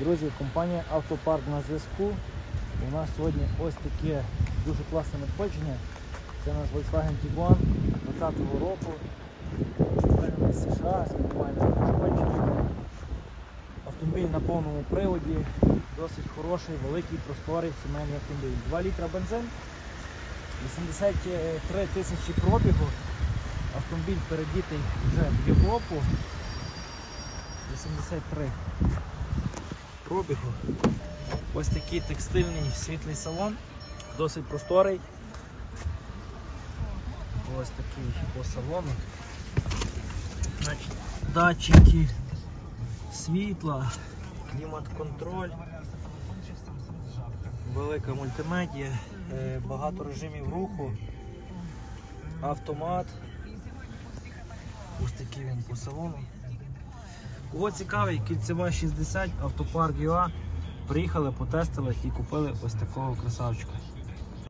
Друзі, компанія Автопарк на зв'язку. У нас сьогодні ось таке дуже класне надходження. Це наш Volkswagen Tiguan 2020 року. З США, з мінімальним надходженням. Автомобіль на повному приводі, досить хороший, великий, просторий сімейний автомобіль. 2 літра бензин, 83 тисячі пробігу. Автомобіль передітий вже в Європу. 83 пробігу. Ось такий текстильний світлий салон, досить просторий. Ось такий по салону. Значить, датчики світла, клімат-контроль, велика мультимедія, е, багато режимів руху, автомат. Ось такий він по салону. Кого цікавий, кільцева 60, автопарк ЮА. Приїхали, потестили і купили ось такого красавчика.